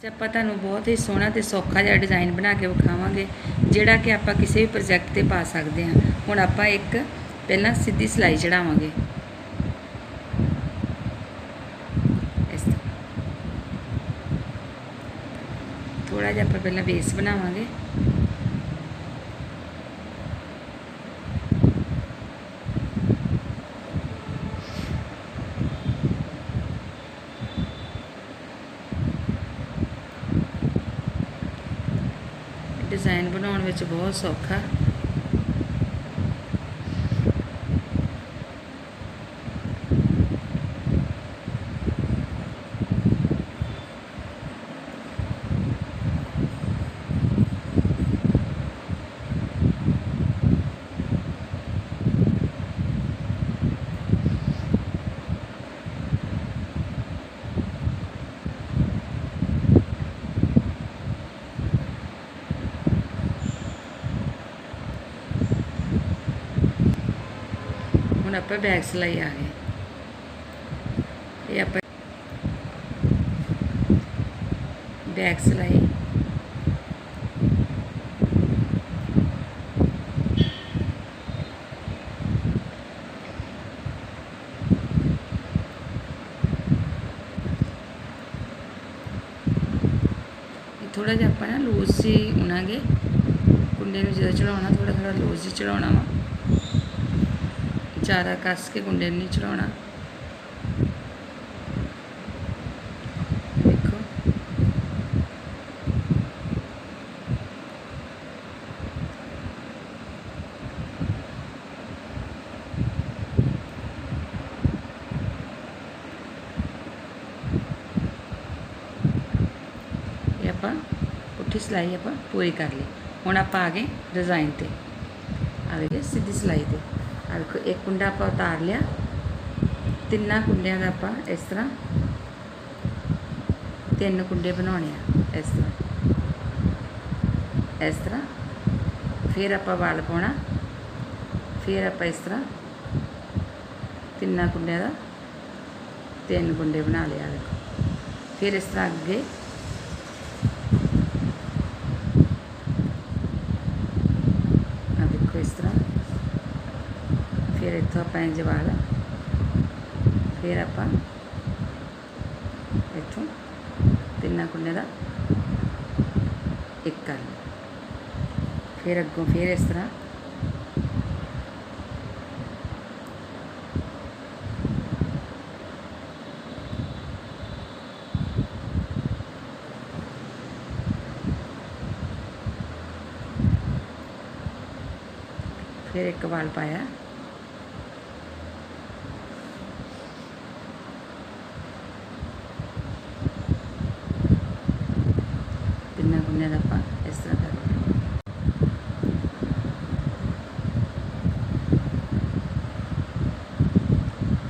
ਅੱਜ ਆਪਾਂ ਤੁਹਾਨੂੰ ਬਹੁਤ ਹੀ ਸੋਹਣਾ ਤੇ ਸੌਖਾ ਜਿਹਾ ਡਿਜ਼ਾਈਨ ਬਣਾ ਕੇ ਵਿਖਾਵਾਂਗੇ, ਜਿਹੜਾ ਕਿ ਆਪਾਂ ਕਿਸੇ ਵੀ ਪ੍ਰੋਜੈਕਟ ਤੇ ਪਾ ਸਕਦੇ ਹਾਂ। ਹੁਣ ਆਪਾਂ ਇੱਕ ਪਹਿਲਾਂ ਸਿੱਧੀ ਸਲਾਈ ਚੜਾਵਾਂਗੇ। ਇਸ ਤਰ੍ਹਾਂ। ਥੋੜਾ ਜਿਹਾ ਆਪਾਂ ਪਹਿਲਾਂ ਬੇਸ ਬਣਾਵਾਂਗੇ। ਡਿਜ਼ਾਈਨ ਬਣਾਉਣ ਵਿੱਚ ਬਹੁਤ ਸੌਖਾ ਹੁਣ ਆਪਾਂ ਬੈਕ ਸਿਲਾਈ ਆ ਗਏ ਇਹ ਆਪਾਂ ਬੈਕ ਸਿਲਾਈ ਥੋੜਾ ਜਿਹਾ ਆਪਾਂ ਨਾ ਲੂਜ਼ ਹੀ ਉਣਾਂਗੇ। ਕੁੰਡੇ ਨੂੰ ਜਦੋਂ ਚੜਾਉਣਾ ਥੋੜਾ ਥੋੜਾ ਲੂਜ਼ ਹੀ ਚੜਾਉਣਾ ਵਾ। ਚਾਰਾ ਕੱਸ ਕੇ ਗੁੰਡੇ ਨੂੰ ਨਹੀਂ ਚੜਾਉਣਾ। ਦੇਖੋ। ਇਹ ਆਪਾਂ ਪੁੱਠੀ ਸਿਲਾਈ ਆਪਾਂ ਪੂਰੀ ਕਰ ਲਈ। ਹੁਣ ਆਪਾਂ ਆ ਗਏ ਡਿਜ਼ਾਈਨ ਤੇ। ਆ ਸਿੱਧੀ ਸਿਲਾਈ ਤੇ। ਦੇਖੋ, ਇੱਕ ਕੁੰਡਾ ਆਪਾਂ ਉਤਾਰ ਲਿਆ। ਤਿੰਨਾਂ ਕੁੰਡਿਆਂ ਦਾ ਆਪਾਂ ਇਸ ਤਰ੍ਹਾਂ ਤਿੰਨ ਕੁੰਡੇ ਬਣਾਉਣੇ ਆ, ਇਸ ਤਰ੍ਹਾਂ। ਇਸ ਤਰ੍ਹਾਂ। ਫਿਰ ਆਪਾਂ ਵਾਲ ਪਾਉਣਾ। ਫਿਰ ਆਪਾਂ ਇਸ ਤਰ੍ਹਾਂ ਤਿੰਨਾਂ ਕੁੰਡਿਆਂ ਦਾ ਤਿੰਨ ਕੁੰਡੇ ਬਣਾ ਲਿਆ ਦੇਖੋ। ਫਿਰ ਇਸ ਤਰ੍ਹਾਂ ਅੱਗੇ ਆ ਦੇਖੋ ਇਸ ਤਰ੍ਹਾਂ ਫਿਰ ਇੱਥੋਂ ਆਪਾਂ ਇੰਜ ਵਾਲ ਫਿਰ ਆਪਾਂ ਇੱਥੋਂ ਤਿੰਨਾਂ ਕੁੰਡੇ ਦਾ ਇੱਕ ਕਰ ਲਿਆ ਫਿਰ ਅੱਗੋਂ ਫਿਰ ਇਸ ਤਰ੍ਹਾਂ ਫਿਰ ਇੱਕ ਵਾਲ ਪਾਇਆ। ਤਿੰਨਾਂ ਦਾ ਆਪਾਂ ਇਸ ਤਰ੍ਹਾਂ ਕਰ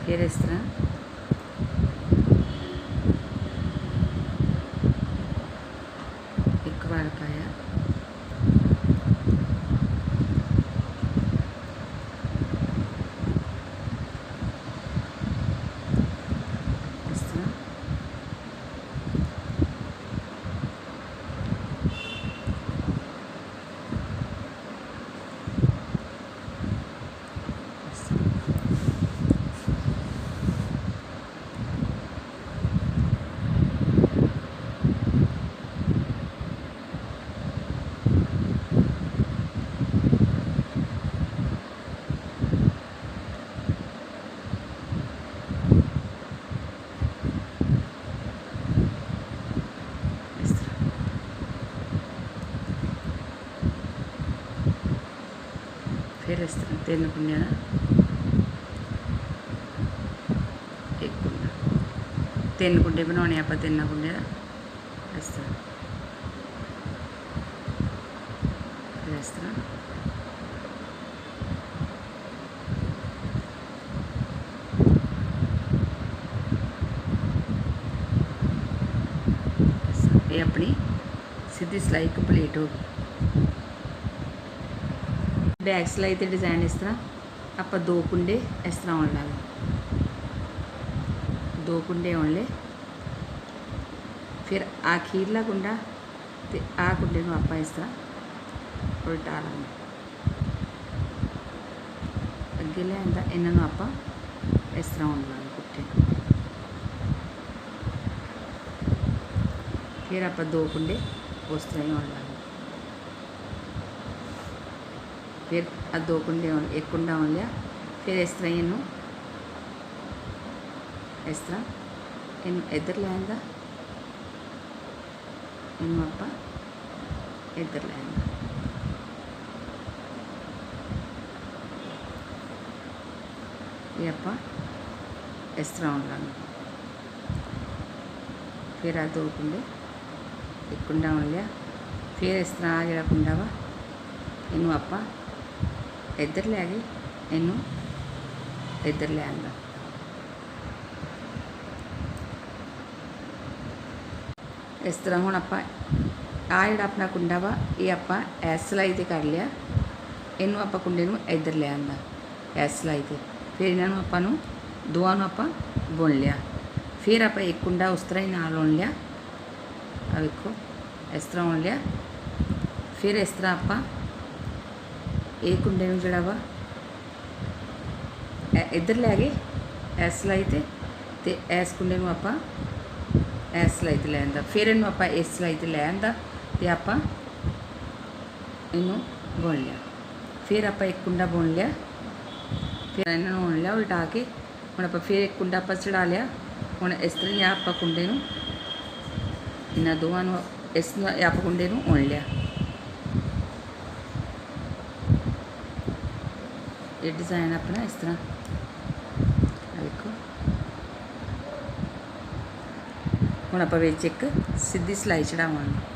ਫਿਰ ਇਸ ਤਰ੍ਹਾਂ। ਇੱਕ ਵਾਰ ਪਾਇਆ ਇਸ ਤਰ੍ਹਾਂ ਇਸ ਤਰ੍ਹਾਂ। ਇਸ ਤਰ੍ਹਾਂ ਫਿਰ ਇਸ ਤਰ੍ਹਾਂ ਤਿੰਨ ਕੁੰਡਿਆਂ ਦਾ ਇੱਕ ਕੁੰਡਾ ਤਿੰਨ ਕੁੰਡੇ ਬਣਾਉਣੇ ਆਪਾਂ ਤਿੰਨਾਂ ਕੁੰਡਿਆਂ ਦਾ ਇਸ ਤਰ੍ਹਾਂ ਫਿਰ ਇਸ ਤਰ੍ਹਾਂ ਇਸ ਤਰ੍ਹਾਂ। ਇਹ ਆਪਣੀ ਸਿੱਧੀ ਸਿਲਾਈ ਕੰਪਲੀਟ ਹੋ ਗਈ ਬੈਕ ਸਿਲਾਈ ਤੇ ਡਿਜ਼ਾਈਨ ਇਸ ਤਰ੍ਹਾਂ ਆਪਾਂ ਦੋ ਕੁੰਡੇ ਇਸ ਤਰ੍ਹਾਂ ਆਉਣ ਲਾਂਗੇ ਦੋ ਕੁੰਡੇ ਆਉਣ ਲਏ ਫਿਰ ਆਖੀਰਲਾ ਕੁੰਡਾ ਤੇ ਆ ਕੁੰਡੇ ਨੂੰ ਆਪਾਂ ਇਸ ਤਰ੍ਹਾਂ ਉਲਟਾ ਲਾਂਗੇ ਅੱਗੇ ਲਿਆਂਦਾ ਇਹਨਾਂ ਨੂੰ ਆਪਾਂ ਇਸ ਤਰ੍ਹਾਂ ਉਣ ਲਾਂਗੇ ਪੁੱਠੇ ਫਿਰ ਆਪਾਂ ਦੋ ਕੁੰਡੇ ਉਸ ਤਰ੍ਹਾਂ ਹੀ ਉਣ ਲਾਂਗੇ ਫਿਰ ਆ ਦੋ ਕੁੰਡੇ ਉਣ ਇੱਕ ਕੁੰਡਾ ਉਣ ਲਿਆ। ਫਿਰ ਇਸ ਤਰ੍ਹਾਂ ਹੀ ਇਹਨੂੰ, ਇਸ ਤਰ੍ਹਾਂ ਇਹਨੂੰ ਇੱਧਰ ਲੈ ਆਂਦਾ। ਇਹਨੂੰ ਆਪਾਂ ਇੱਧਰ ਲੈ ਆਂਦਾ ਇਹ ਆਪਾਂ ਇਸ ਤਰ੍ਹਾਂ ਆਉਣ ਲਾਂਗੇ ਫਿਰ ਆ ਦੋ ਕੁੰਡੇ, ਇੱਕ ਕੁੰਡਾ ਆਉਣ ਲਿਆ। ਫਿਰ ਇਸ ਤਰ੍ਹਾਂ ਆ ਜਿਹੜਾ ਕੁੰਡਾ ਵਾ, ਇਹਨੂੰ ਆਪਾਂ ਇੱਧਰ ਲੈ ਗਏ ਇਹਨੂੰ ਇੱਧਰ ਲੈ ਆਂਦਾ। ਇਸ ਤਰ੍ਹਾਂ ਹੁਣ ਆਪਾਂ ਆ ਜਿਹੜਾ ਆਪਣਾ ਕੁੰਡਾ ਵਾ, ਇਹ ਆਪਾਂ ਐਸ ਸਲਾਈ ਤੇ ਕਰ ਲਿਆ। ਇਹਨੂੰ ਆਪਾਂ ਕੁੰਡੇ ਨੂੰ ਇੱਧਰ ਲੈ ਆਂਦਾ ਐਸ ਸਲਾਈ ਤੇ। ਫਿਰ ਇਹਨਾਂ ਨੂੰ ਆਪਾਂ ਨੂੰ ਦੋਵਾਂ ਨੂੰ ਆਪਾਂ ਬੁਣ ਲਿਆ। ਫਿਰ ਆਪਾਂ ਇੱਕ ਕੁੰਡਾ ਉਸ ਤਰ੍ਹਾਂ ਹੀ ਨਾਲ ਉਣ ਲਿਆ। ਆ ਵੇਖੋ, ਇਸ ਤਰ੍ਹਾਂ ਆਉਣ ਲਿਆ। ਫਿਰ ਇਸ ਤਰ੍ਹਾਂ ਆਪਾਂ ਇਹ ਕੁੰਡੇ ਨੂੰ ਜਿਹੜਾ ਵਾ ਇੱਧਰ ਲੈ ਗਏ, ਇਸ ਸਲਾਈ ਤੇ ਤੇ ਇਸ ਕੁੰਡੇ ਨੂੰ ਆਪਾਂ ਇਸ ਸਲਾਈ ਤੇ ਲੈ ਆਂਦਾ ਫਿਰ ਇਹਨੂੰ ਆਪਾਂ ਇਸ ਸਲਾਈ ਤੇ ਲੈ ਆਂਦਾ ਤੇ ਆਪਾਂ ਇਹਨੂੰ ਬੁਣ ਲਿਆ। ਫਿਰ ਆਪਾਂ ਇੱਕ ਕੁੰਡਾ ਬੁਣ ਲਿਆ, ਫਿਰ ਇਹਨਾਂ ਨੂੰ ਬੁਣ ਲਿਆ ਉਲਟਾ ਕੇ, ਹੁਣ ਆਪਾਂ ਫਿਰ ਇੱਕ ਕੁੰਡਾ ਆਪਾਂ ਚੜਾ ਲਿਆ। ਹੁਣ ਇਸ ਤਰ੍ਹਾਂ ਹੀ ਆਪਾਂ ਕੁੰਡੇ ਨੂੰ, ਇਹਨਾਂ ਦੋਵਾਂ ਨੂੰ ਇਸ ਨੂੰ ਆਪਾਂ ਕੁੰਡੇ ਨੂੰ ਉਣ ਲਿਆ। ਇਹ ਡਿਜ਼ਾਈਨ ਆਪਣਾ ਇਸ ਤਰ੍ਹਾਂ। ਦੇਖੋ ਹੁਣ ਆਪਾਂ ਵਿੱਚ ਇੱਕ ਸਿੱਧੀ ਸਲਾਈ ਚੜਾਵਾਂਗੇ।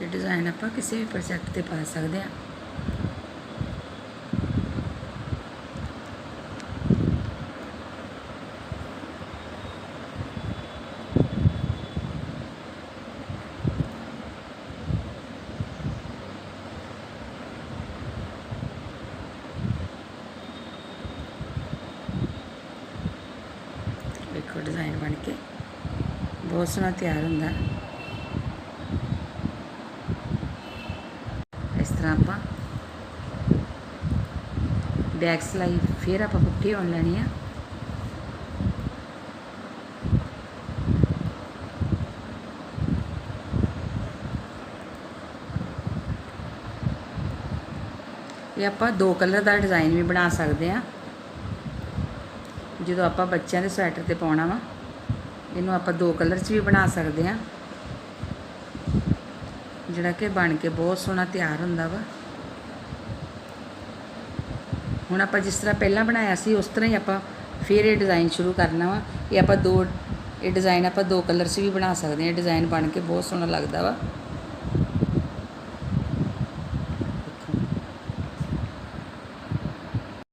ਇਹ ਡਿਜ਼ਾਈਨ ਆਪਾਂ ਕਿਸੇ ਵੀ ਪ੍ਰੋਜੈਕਟ ਤੇ ਪਾ ਸਕਦੇ ਹਾਂ ਵੇਖੋ ਡਿਜ਼ਾਈਨ ਬਣ ਕੇ ਬਹੁਤ ਸੋਹਣਾ ਤਿਆਰ ਹੁੰਦਾ। ਇਸ ਤਰ੍ਹਾਂ ਆਪਾਂ ਬੈਕ ਸਲਾਈ ਫਿਰ ਆਪਾਂ ਪੁੱਠੀ ਹੋਣ ਲੈਣੀ ਆ। ਇਹ ਆਪਾਂ ਦੋ ਕਲਰ ਦਾ ਡਿਜ਼ਾਈਨ ਵੀ ਬਣਾ ਸਕਦੇ ਆ। ਜਦੋਂ ਆਪਾਂ ਬੱਚਿਆਂ ਦੇ ਸਵੈਟਰ ਤੇ ਪਾਉਣਾ ਵਾ। ਇਹਨੂੰ ਆਪਾਂ ਦੋ ਕਲਰ 'ਚ ਵੀ ਬਣਾ ਸਕਦੇ ਆ ਜਿਹੜਾ ਕਿ ਬਣ ਕੇ ਬਹੁਤ ਸੋਹਣਾ ਤਿਆਰ ਹੁੰਦਾ ਵਾ। ਹੁਣ ਆਪਾਂ ਜਿਸ ਤਰ੍ਹਾਂ ਪਹਿਲਾਂ ਬਣਾਇਆ ਸੀ, ਉਸ ਤਰ੍ਹਾਂ ਹੀ ਆਪਾਂ ਫਿਰ ਇਹ ਡਿਜ਼ਾਈਨ ਸ਼ੁਰੂ ਕਰਨਾ ਵਾ। ਇਹ ਆਪਾਂ ਦੋ, ਇਹ ਡਿਜ਼ਾਈਨ ਆਪਾਂ ਦੋ ਕਲਰ 'ਚ ਵੀ ਬਣਾ ਸਕਦੇ ਹਾਂ। ਇਹ ਡਿਜ਼ਾਈਨ ਬਣ ਕੇ ਬਹੁਤ ਸੋਹਣਾ ਲੱਗਦਾ ਵਾ।